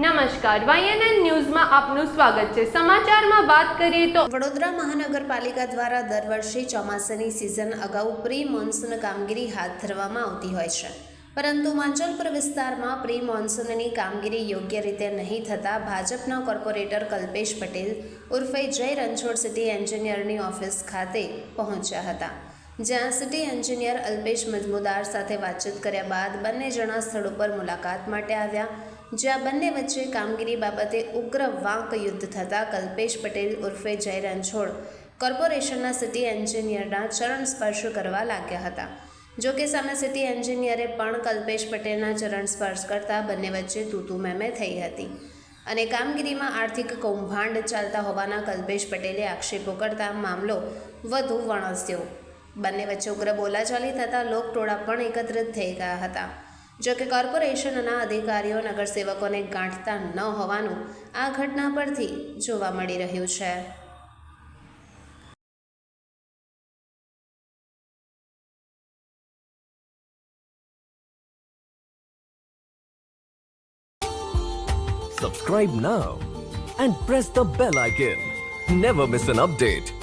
નમસ્કાર વાયએનએન ન્યૂઝમાં આપનું સ્વાગત છે. સમાચારમાં વાત કરીએ તો વડોદરા મહાનગરપાલિકા દ્વારા દર વર્ષે ચોમાસાની સિઝન અગાઉ પ્રી મોન્સૂન કામગીરી હાથ ધરવામાં આવતી હોય છે. પરંતુ માંચલપુર વિસ્તારમાં પ્રી મોન્સૂનની કામગીરી યોગ્ય રીતે નહીં થતાં ભાજપના કોર્પોરેટર કલ્પેશ પટેલ ઉર્ફે જય રણછોડ સિટી એન્જિનિયરની ઓફિસ ખાતે પહોંચ્યા હતા. જ્યાં સિટી એન્જિનિયર અલ્પેશ મજમુદાર સાથે વાતચીત કર્યા બાદ બંને જણા સ્થળ ઉપર મુલાકાત માટે આવ્યા. જ્યાં બંને વચ્ચે કામગીરી બાબતે ઉગ્ર વાંક યુદ્ધ થતાં કલ્પેશ પટેલ ઉર્ફે જય રણછોડ કોર્પોરેશનના સિટી એન્જિનિયરના ચરણ સ્પર્શ કરવા લાગ્યા હતા. જો કે સામે સિટી એન્જિનિયરે પણ કલ્પેશ પટેલના ચરણ સ્પર્શ કરતા બંને વચ્ચે તૂતુ મેમે થઈ હતી અને કામગીરીમાં આર્થિક કૌભાંડ ચાલતા હોવાના કલ્પેશ પટેલે આક્ષેપો કરતા મામલો વધુ વણસ્યો. બંને વચ્ચે ઉગ્ર બોલાચાલી થતાં લોકટોળા પણ એકત્રિત થઈ ગયા હતા. જો કે કોર્પોરેશનના અધિકારીઓ નગરસેવકોને ગાંઠતા ન હોવાનું આ ઘટના પરથી જોવા મળી રહ્યું છે Subscribe now and press the bell icon. Never miss an update.